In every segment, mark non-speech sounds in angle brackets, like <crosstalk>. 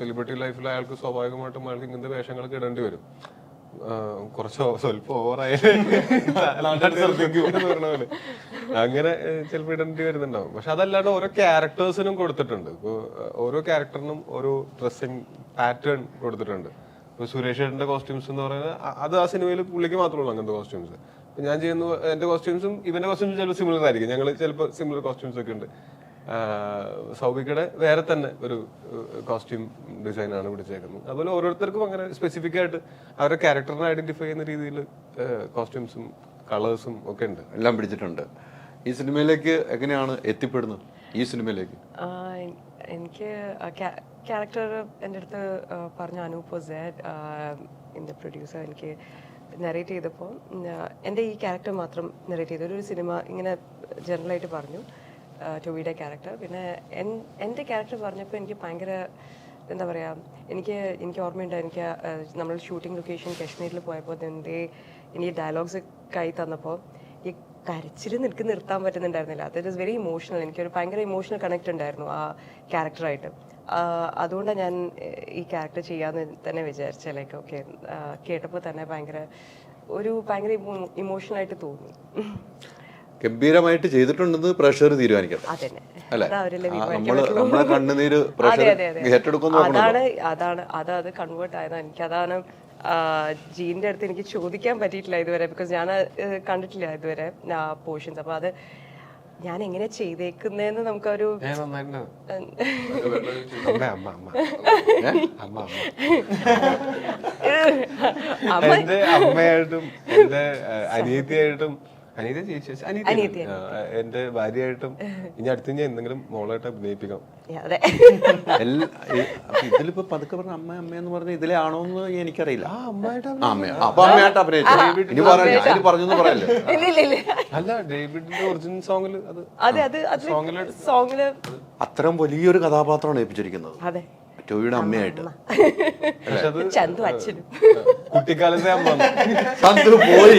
Celebrity ലൈഫിൽ അയാൾക്ക് സ്വാഭാവികമായിട്ടും അയാൾക്ക് ഇങ്ങനത്തെ വേഷങ്ങളൊക്കെ ഇടേണ്ടി വരും. കുറച്ച് സ്വല്പം ഓവറായാലും അങ്ങനെ ചിലപ്പോൾ ഇടേണ്ടി വരുന്നുണ്ടാവും. പക്ഷെ അതല്ലാണ്ട് ഓരോ ക്യാരക്ടേഴ്സിനും കൊടുത്തിട്ടുണ്ട്. ഓരോ ക്യാരക്ടറിനും ഓരോ ഡ്രസ്സിങ് പാറ്റേൺ കൊടുത്തിട്ടുണ്ട്. ഇപ്പൊ സുരേഷ് ഏട്ടന്റെ കോസ്റ്റ്യൂംസ് എന്ന് പറയുന്നത് അത് ആ സിനിമയിൽ പുള്ളിക്ക് മാത്രമേ ഉള്ളൂ അങ്ങനത്തെ കോസ്റ്റ്യൂംസ്. ഞാൻ ചെയ്യുന്ന എന്റെ കോസ്റ്റ്യൂംസും ഇവന്റെ കോസ്റ്റ്യൂംസും ചിലപ്പോൾ സിമിലർ ആയിരിക്കും. ഞങ്ങൾ ചിലപ്പോൾ സിമിലർ കോസ്റ്റ്യൂംസ് ഒക്കെ ഉണ്ട്. സൗബിക്കയുടെ വേറെ തന്നെ ഒരു കോസ്റ്റ്യൂം ഡിസൈൻ ആണ് പിടിച്ചേക്കുന്നത്. അതുപോലെ ഓരോരുത്തർക്കും അങ്ങനെ സ്പെസിഫിക് ആയിട്ട് അവരുടെ ക്യാരക്ടറിനെ ഐഡന്റിഫൈ ചെയ്യുന്ന രീതിയിൽ കോസ്റ്റ്യൂംസും കളേഴ്സും ഒക്കെ ഉണ്ട്. എല്ലാം പിടിച്ചിട്ടുണ്ട്. ഈ സിനിമയിലേക്ക് എങ്ങനെയാണ് എത്തിപ്പെടുന്നത്? ഈ സിനിമയിലേക്ക്. എനിക്ക് ക്യാരക്ടർ എന്റെ അടുത്ത് പറഞ്ഞ അനൂപ് എന്റെ പ്രൊഡ്യൂസർ എനിക്ക് നെറേറ്റ് ചെയ്തപ്പോൾ എന്റെ ഈ ക്യാരക്ടർ മാത്രം നെറേറ്റ് ചെയ്തു. ഒരു സിനിമ ഇങ്ങനെ ജനറലായിട്ട് പറഞ്ഞു. ആ, ടോവിയുടെ ക്യാരക്ടർ പിന്നെ എൻ- എന്റെ ക്യാരക്ടർ പറഞ്ഞപ്പോൾ എനിക്ക് ഭയങ്കര എന്താ പറയുക എനിക്ക് എനിക്ക് ഓർമ്മയുണ്ട്. എനിക്ക് ആ, നമ്മൾ ഷൂട്ടിംഗ് ലൊക്കേഷൻ കാശ്മീരിൽ പോയപ്പോൾ എന്റെ എനിക്ക് ഡയലോഗ്സ് കൈ തന്നപ്പോൾ ഈ കരച്ചിൽ നിനക്ക് നിർത്താൻ പറ്റുന്നുണ്ടായിരുന്നില്ല. അത് ഇറ്റ് ഇസ് വെരി ഇമോഷണൽ എനിക്കൊരു ഭയങ്കര ഇമോഷണൽ കണക്ട് ഉണ്ടായിരുന്നു ആ ക്യാരക്ടറായിട്ട് അതുകൊണ്ടാണ് ഞാൻ ഈ ക്യാരക്ടർ ചെയ്യാന്ന് തന്നെ വിചാരിച്ച. ലൈക്ക് ഓക്കെ കേട്ടപ്പോൾ തന്നെ ഭയങ്കര ഒരു ഭയങ്കര ഇമോഷണൽ ആയിട്ട് തോന്നി. ഗംഭീരമായിട്ട് ചെയ്തിട്ടുണ്ടെന്ന് പ്രഷർ തീരുമാനിക്കട്ടെ അതന്നെ. അല്ലേ? നമ്മൾ നമ്മളെ കണ്ണുനീര് പ്രഷർ അതാണ് അതാണ് അത് അത് കൺവേർട്ട് ആയത്. എനിക്ക് അതാണ് ജീന്റെ അടുത്ത് എനിക്ക് ചോദിക്കാൻ പറ്റിയിട്ടില്ല ഇതുവരെ ബിക്കോസ് ഞാൻ കണ്ടിട്ടില്ല ഇതുവരെ പോർഷൻസ് അപ്പൊ അത് ഞാൻ എങ്ങനെ ചെയ്തേക്കുന്നതെന്ന് നമുക്കൊരു ഞാൻ നന്നായിട്ടുണ്ട് അമ്മ അമ്മ അമ്മ. അമ്മ അമ്മ. അമ്മ. എന്റെ അമ്മയായിട്ടും എന്റെ അനിയത്തിയായിട്ടും അനിയത്തി ചേച്ചി അനിത എന്റെ ഭാര്യയായിട്ടും ഇനി അടുത്ത് ഞാൻ എന്തെങ്കിലും മോളായിട്ട് അഭിനയിപ്പിക്കാം <laughs> ഇതിലിപ്പോ പതുക്കെ പറഞ്ഞ അമ്മ അമ്മ എന്ന് പറഞ്ഞ ഇതിലെ ആണോ എന്ന് എനിക്കറിയില്ല അപ്പൊ അമ്മയായിട്ട് അഭിനയിച്ചു പറഞ്ഞു പറയല്ലേ? <laughs> അല്ല ഡേവിഡിന്റെ ഒറിജിനൽ സോങ്ങിൽ അത് അതെ അത് അത് സോങ്ങിൽ അത്രയും വലിയൊരു കഥാപാത്രമാണ് ഏൽപ്പിച്ചിരിക്കുന്നത്. അതെ. ടോവിയുടെ അമ്മയായിട്ട്. ചന്തു അച്ഛനും. കുട്ടിക്കാലത്തെ അമ്മ. ചന്ദ്രു പോയി.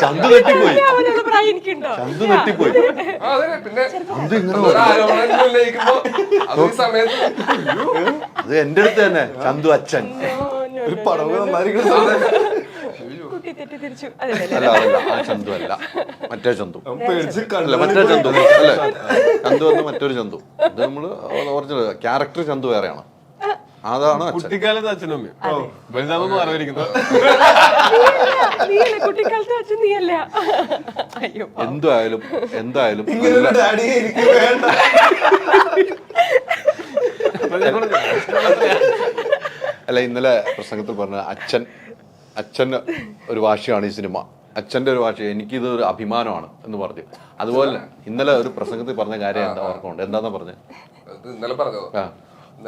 ചന്ദ്രു തെറ്റിപ്പോയി എനിക്കുണ്ടോ തെറ്റിപ്പോയി ആ, അതെ പിന്നെ ചന്ദ്രു ഇങ്ങനെ ഒരു ആരോപണം ഉന്നയിക്കുമ്പോ അത് ഈ സമയത്ത് അത് എന്റെ അടുത്ത് തന്നെ ചന്തു അച്ഛൻ. ഒരു പടവ് നന്നായിരിക്കും കുട്ടി തെറ്റി തിരിച്ചു അല്ല അതല്ല ആ ചന്തു അല്ല. മറ്റേ ചന്തു. പേടിച്ച് അല്ല മറ്റേ ചന്തു അല്ലേ? ചന്തു എന്ന മറ്റൊരു ചന്തു. ഇത് നമ്മൾ ഒറിജിനൽ ക്യാരക്ടർ ചന്തു വേറെയാണ്. അതാണ് കുട്ടിക്കാലത്ത് അച്ഛനും വലുതാണെന്ന് അറിയിരിക്കുന്നത് നീയല്ലേ കുട്ടിക്കാലത്തെ അച്ഛൻ നീയല്ല. അയ്യോ എന്തായാലും എന്തായാലും അല്ല ഇന്നലെ പ്രസംഗത്തിൽ പറഞ്ഞ അച്ഛൻ അച്ഛൻ ഒരു വാശിയാണ് ഈ സിനിമ. അച്ഛന്റെ ഒരു വാശി എനിക്കിത് ഒരു അഭിമാനമാണ് എന്ന് പറഞ്ഞു. അതുപോലെ ഇന്നലെ ഒരു പ്രസംഗത്തിൽ പറഞ്ഞ കാര്യം എന്താ ഓർക്കുന്നുണ്ട് എന്താന്നാ പറഞ്ഞത് ഇന്നലെ ഇന്നലെ പറഞ്ഞതോ? <laughs>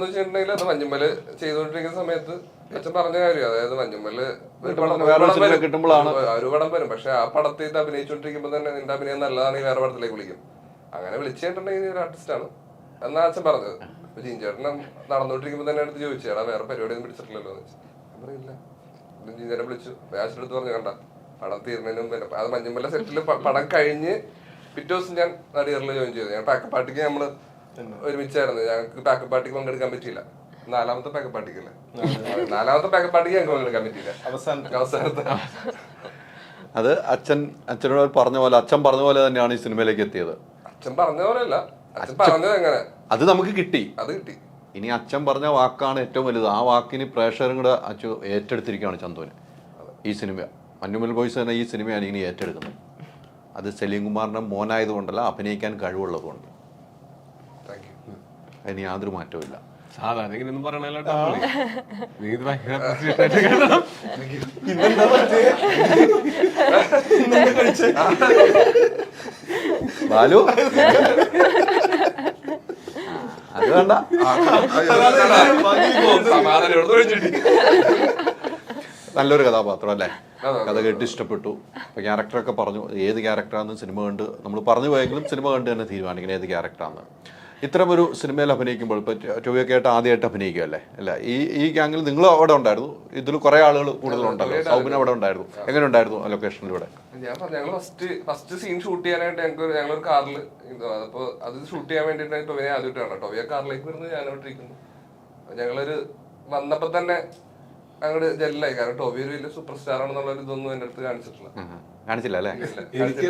വെച്ചിട്ടുണ്ടെങ്കിൽ അത് മഞ്ഞുമ്മൽ ചെയ്തുകൊണ്ടിരിക്കുന്ന സമയത്ത് അച്ഛൻ പറഞ്ഞ കാര്യം. അതായത് മഞ്ഞുമ്മൽ ഒരു പടം- വരും. കിട്ടുമ്പോഴാണ്. ആ, ഒരു പടം വരും. പക്ഷെ ആ പടത്തിൽ ഇത് അഭിനയിച്ചുകൊണ്ടിരിക്കുമ്പോ തന്നെ നിന്റെ അഭിനയം നല്ലതാണെങ്കിൽ വേറെ പടത്തിലേക്ക് വിളിക്കും. അങ്ങനെ വിളിച്ചിട്ടുണ്ടെങ്കിൽ ഒരു ആർട്ടിസ്റ്റ് ആണ് എന്നാ അച്ഛൻ പറഞ്ഞത്. അപ്പൊ നടന്നോണ്ടിരിക്കുമ്പോ തന്നെ അടുത്ത് ചോദിച്ചു ചേട്ടാ വേറെ പരിപാടി ഒന്നും പിടിച്ചിട്ടില്ലല്ലോ പറയില്ല. വിളിച്ചു. വേറെ അടുത്ത് പറഞ്ഞു കണ്ട പടം തീർന്നതിനും അത് മഞ്ഞുമല്ല സെറ്റിൽ പടം കഴിഞ്ഞ് പിറ്റേ ദിവസം ഞാൻ നടിയറിൽ ജോയിൻ ചെയ്തു. ഞാൻ പാക്ക് പാർട്ടിക്ക് നമ്മൾ ഒരുമിച്ചായിരുന്നു. ഞങ്ങൾക്ക് പാക്ക് പാർട്ടിക്ക് പങ്കെടുക്കാൻ പറ്റിയില്ല. നാലാമത്തെ പാക്ക് പാർട്ടിക്കല്ലേ നാലാമത്തെ. പാക്ക് പാർട്ടിക്ക് ഞങ്ങൾക്ക് പങ്കെടുക്കാൻ പറ്റിയില്ല. അവസാനത്തെ. അവസാനത്തെ. അത് അച്ഛൻ അച്ഛനോട് പറഞ്ഞ പോലെ അച്ഛൻ പറഞ്ഞ പോലെ തന്നെയാണ് ഈ സിനിമയിലേക്ക് എത്തിയത്. അച്ഛൻ പറഞ്ഞ പോലെ അല്ല. അച്ഛൻ പറഞ്ഞത് എങ്ങനെ അത് നമുക്ക് കിട്ടി. അത് കിട്ടി. ഇനി അച്ഛൻ പറഞ്ഞ വാക്കാണ് ഏറ്റവും വലുത്. ആ വാക്കിന് പ്രേക്ഷകരും കൂടെ അച്ഛൻ ഏറ്റെടുത്തിരിക്കുകയാണ് ചന്തുവിന്. ഈ സിനിമ. മഞ്ഞുമൽ ബോയ്സ് തന്നെ ഈ സിനിമയാണ് ഇനി ഏറ്റെടുക്കുന്നത്. അത് സലീം കുമാറിന്റെ മോനായതുകൊണ്ടല്ല അഭിനയിക്കാൻ കഴിവുള്ളതുകൊണ്ട് താങ്ക് യു അതിന് യാതൊരു മാറ്റവും ഇല്ല സാധാരണ ഇങ്ങനെയൊന്നും പറയണല്ലോ നീ ഇത് ഭയങ്കര. ബാലു അത് വേണ്ട നല്ലൊരു കഥാപാത്രം അല്ലേ കഥ കേട്ട് ഇഷ്ടപ്പെട്ടു. അപ്പൊ ക്യാരക്ടറൊക്കെ പറഞ്ഞു ഏത് ക്യാരക്ടറാണെന്ന് സിനിമ കണ്ട് നമ്മൾ പറഞ്ഞു പോയെങ്കിലും സിനിമ കണ്ട് തന്നെ തീരുമാനിക്കണം ഏത് ക്യാരക്ടറാണെന്ന് ഇത്തരം ഒരു സിനിമയിൽ അഭിനയിക്കുമ്പോൾ ഇപ്പൊ ടൊവിയൊക്കെ ആയിട്ട് ആദ്യമായിട്ട് അഭിനയിക്കുകയല്ലേ അല്ല? ഈ ഈ ഗ്യാങ്ങിൽ നിങ്ങൾ അവിടെ ഉണ്ടായിരുന്നു? ഇതിൽ കുറെ ആളുകൾ കൂടുതലുണ്ടല്ലോ സൗബിൻ അവിടെ ഉണ്ടായിരുന്നു. എങ്ങനെ ഉണ്ടായിരുന്നു ലൊക്കേഷനിലൂടെ ഞാൻ പറഞ്ഞു ഞങ്ങൾ ഫസ്റ്റ് ഫസ്റ്റ് സീൻ ഷൂട്ട് ചെയ്യാനായിട്ട് ഞങ്ങൾക്ക് ഞങ്ങളൊരു കാറിൽ അപ്പോൾ അത് ഷൂട്ട് ചെയ്യാൻ വേണ്ടിയിട്ട് ടൊവിനെ ആദ്യമായിട്ടാണ് ടൊവിയ കാറിലേക്ക് വരുന്നത് ഞാൻ അവിടെ ഇരിക്കുന്നു. ഞങ്ങളൊരു വന്നപ്പോൾ തന്നെ അങ്ങോട്ട് ജെല്ലായി കാരണം ടോബി ഒരു വലിയ സൂപ്പർ സ്റ്റാർ ആണെന്നുള്ള ഒരു ഇതൊന്നും എന്റെ അടുത്ത് കാണിച്ചിട്ടില്ല. കാണിച്ചില്ല അല്ലേ? എനിക്ക്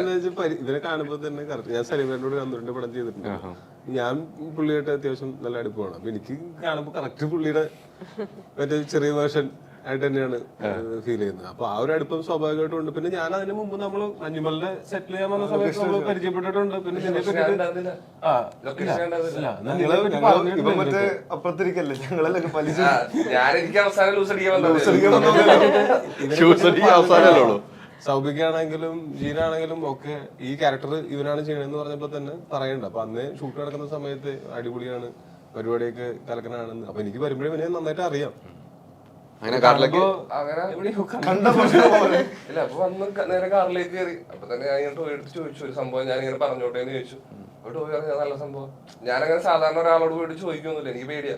ഇവരെ കാണുമ്പോൾ തന്നെ കറക്റ്റ് ഞാൻ സലിമേനോട് അന്തൂരിന്റെ പടം ചെയ്തിട്ടുണ്ട്. ഞാൻ പുള്ളിയായിട്ട് അത്യാവശ്യം നല്ല അടുപ്പമാണ് അപ്പൊ എനിക്ക് കാണുമ്പോൾ കറക്റ്റ് പുള്ളിയുടെ മറ്റേ ചെറിയ വേർഷൻ ആയിട്ട് തന്നെയാണ് ഫീൽ ചെയ്യുന്നത്. അപ്പൊ ആ ഒരു അടുപ്പം സ്വാഭാവികമായിട്ടും ഉണ്ട് പിന്നെ ഞാൻ അതിന് മുമ്പ് നമ്മൾ അഞ്ഞുമലിന്റെ സെറ്റിൽ ചെയ്യാൻ വന്ന സമയത്ത് നമ്മൾ പരിചയപ്പെട്ടിട്ടുണ്ട്. പിന്നെ. അപ്പുറത്തിരിക്കല്ലേ? ഞങ്ങളെല്ലാം പലിശ അവസാനം ലൂസ് അവസാനമല്ലേ സൗബിക്കാണെങ്കിലും ജീനാണെങ്കിലും ഒക്കെ ഈ ക്യാരക്ടർ ഇവനാണ് ചെയ്യണമെന്ന് പറഞ്ഞപ്പോ തന്നെ പറയണ്ട. അപ്പൊ അന്ന് ഷൂട്ട് നടക്കുന്ന സമയത്ത് അടിപൊളിയാണ്. പരിപാടിയൊക്കെ കലക്കനാണെന്ന് അപ്പൊ എനിക്ക് വരുമ്പോഴേ ഇവനെ നന്നായിട്ട് അറിയാം. അങ്ങനെ കാറിലേക്ക് അങ്ങനെ പോലെ. ഇല്ല അപ്പൊ വന്ന് നേരെ കാറിലേക്ക് കയറി. അപ്പൊ തന്നെ ഞാൻ ഇങ്ങനെ ടോയ് എടുത്ത് ചോദിച്ചു ഒരു സംഭവം ഞാൻ ഇങ്ങനെ പറഞ്ഞോട്ടെ എന്ന് ചോദിച്ചു. അപ്പൊ ടോയ് പറഞ്ഞ നല്ല സംഭവം. ഞാനങ്ങനെ സാധാരണ ഒരാളോട് പോയിട്ട് ചോദിക്കൊന്നുമില്ല എനിക്ക് പേടിയാ.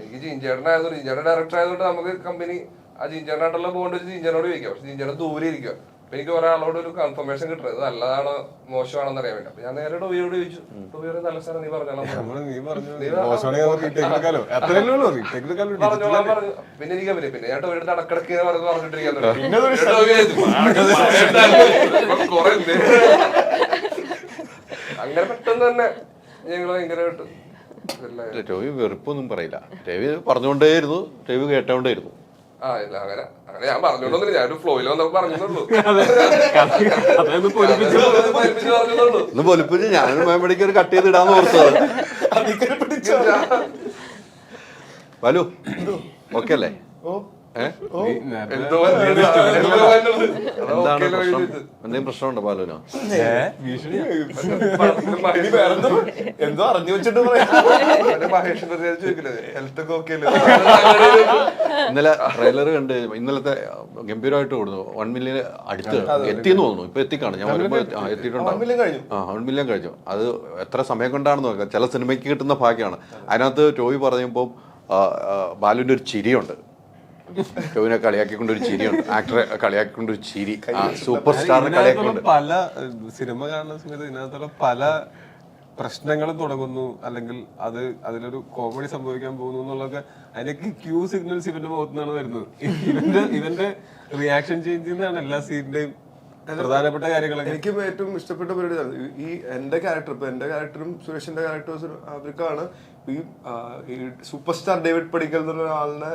എനിക്ക് ജിഞ്ചേട്ടനായതുകൊണ്ട് ജിഞ്ചേട്ടൻ ഡയറക്ടർ ആയതുകൊണ്ട് നമുക്ക് കമ്പനി ആ ജിഞ്ചേട്ടനായിട്ടുള്ള ബോണ്ട് വെച്ച് ജിഞ്ചേട്ടനോട് ചോദിക്കാം. പക്ഷെ ജിഞ്ചേട്ടൻ ദൂരെ ഇരിക്കുക എനിക്ക് ഒരാളോട് ഒരു കൺഫർമേഷൻ കിട്ടരുത് ഇത് നല്ലതാണോ മോശമാണെന്ന് അറിയാൻ വേണ്ടി. അപ്പൊ ഞാൻ നേരെ ടോയിയോട് ചോദിച്ചു. പറഞ്ഞു, നല്ല സ്ഥലം നീ പറഞ്ഞോളാം പറഞ്ഞു. പിന്നെ എനിക്ക് പറ്റില്ല പിന്നെ ഞാൻ ടോയുടെ അടക്കിടക്ക് പറഞ്ഞു പറഞ്ഞ് പറഞ്ഞിട്ടിരിക്കാൻ അങ്ങനെ പെട്ടെന്ന് തന്നെ ഞങ്ങൾ ഭയങ്കരമായിട്ട് രവി വെറുപ്പൊന്നും പറയില്ല. രവി പറഞ്ഞുകൊണ്ടേയിരുന്നു രവി കേട്ടോണ്ടേയിരുന്നു. ആ ഇല്ല അങ്ങനെ അങ്ങനെ ഞാൻ പറഞ്ഞോണ്ടൊന്നുമില്ല ഞാൻ ഒരു ഫ്ലോയിൽ വന്നപ്പോ പറഞ്ഞോളൂ <laughs> പൊലിപ്പിച്ച് ഞാനൊരു മേമ്പടിക്ക് ഒരു കട്ട് ചെയ്ത് ഇടാന്ന് ഓർത്തത് വലു ഓക്കെ അല്ലേ? ഓ. എന്തെങ്കിലും പ്രശ്നമുണ്ടോ വേറെ എന്തോ എന്തോ അറിഞ്ഞു വെച്ചിട്ട് ഇന്നലെ ട്രെയിലർ കണ്ട് ഇന്നലത്തെ ഗംഭീരമായിട്ട് കൊടുത്തു വൺ മില്യൺ അടുത്ത് എത്തിയെന്ന് തോന്നുന്നു. ഇപ്പൊ എത്തിക്കാണ്. ഞാൻ വരുമ്പോ ആ, എത്തിയിട്ടുണ്ടാവും. ആ വൺ മില്യൺ കഴിഞ്ഞു. അത് എത്ര സമയം കൊണ്ടാണെന്ന് നോക്കാം. ചില സിനിമയ്ക്ക് കിട്ടുന്ന ഭാഗ്യമാണ്. അതിനകത്ത് ടോയ് പറയുമ്പോൾ ബാലുവിന്റെ ഒരു ചിരിയുണ്ട്. ടോവിനെ കളിയാക്കിക്കൊണ്ട് ഒരു ചിരിയുണ്ട്. ആക്ടറെ കളിയാക്കിക്കൊണ്ട് ഒരു ചിരി സൂപ്പർ സ്റ്റാറിനെ കളിയാക്കിക്കൊണ്ട്. പല സിനിമ കാണുന്ന സമയത്ത് ഇതിനകത്തുള്ള പല പ്രശ്നങ്ങൾ തുടങ്ങുന്നു. അല്ലെങ്കിൽ അത് അതിലൊരു കോമഡി സംഭവിക്കാൻ പോകുന്നു എന്നുള്ളതൊക്കെ അതിനൊക്കെ ക്യൂ സിഗ്നൽസ് ഇവന്റെ മുഖത്തു നിന്നാണ് വരുന്നത്. ഇവന്റെ ഇവന്റെ റിയാക്ഷൻ ചേഞ്ച് ചെയ്യുന്നതാണ് എല്ലാ സീനിന്റെയും പ്രധാനപ്പെട്ട കാര്യങ്ങളൊക്കെ. എനിക്ക് ഏറ്റവും ഇഷ്ടപ്പെട്ട പരിപാടി ഇതാണ്. ഈ- എന്റെ ക്യാരക്ടർ ഇപ്പൊ എന്റെ ക്യാരക്ടറും സുരേഷിന്റെ ക്യാരക്ടേഴ്സും അവർക്കാണ് ഈ ഈ സൂപ്പർ സ്റ്റാർ ഡേവിഡ് പടിക്കൽ എന്നുള്ള ആളിനെ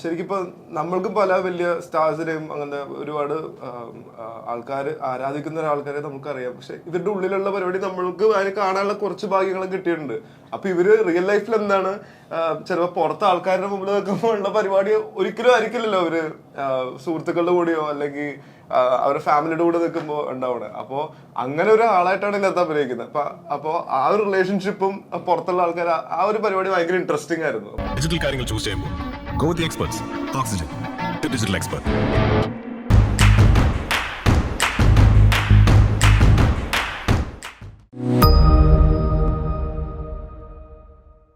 ശരിക്കും ഇപ്പൊ നമ്മൾക്കും പല വലിയ സ്റ്റാർസിനെയും അങ്ങനെ ഒരുപാട് ആൾക്കാർ ആരാധിക്കുന്ന ആൾക്കാരെ നമുക്കറിയാം. പക്ഷെ ഇവരുടെ ഉള്ളിലുള്ള പരിപാടി നമ്മൾക്ക് അതിന് കാണാനുള്ള കുറച്ച് ഭാഗ്യങ്ങളും കിട്ടിയിട്ടുണ്ട്. അപ്പൊ ഇവർ റിയൽ ലൈഫിൽ എന്താണ് ചിലപ്പോ പുറത്ത് ആൾക്കാരുടെ മുമ്പിൽ നിൽക്കുമ്പോൾ ഉള്ള പരിപാടി ഒരിക്കലും ആയിരിക്കില്ലല്ലോ അവർ സുഹൃത്തുക്കളുടെ കൂടെയോ അല്ലെങ്കിൽ അവരുടെ ഫാമിലിയുടെ കൂടെ നിൽക്കുമ്പോൾ ഉണ്ടാവണേ. അപ്പോ അങ്ങനെ ഒരു ആളായിട്ടാണ് ഇതിനകത്ത് അഭിനയിക്കുന്നത് അപ്പൊ അപ്പോ ആ ഒരു റിലേഷൻഷിപ്പും പുറത്തുള്ള ആൾക്കാർ ആ ഒരു പരിപാടി ഭയങ്കര ഇൻട്രസ്റ്റിംഗ് ആയിരുന്നു. ഡിജിറ്റൽ കാര്യങ്ങൾ ചൂസ് ചെയ്യുമ്പോൾ Go with the experts. Oxygen, the digital expert.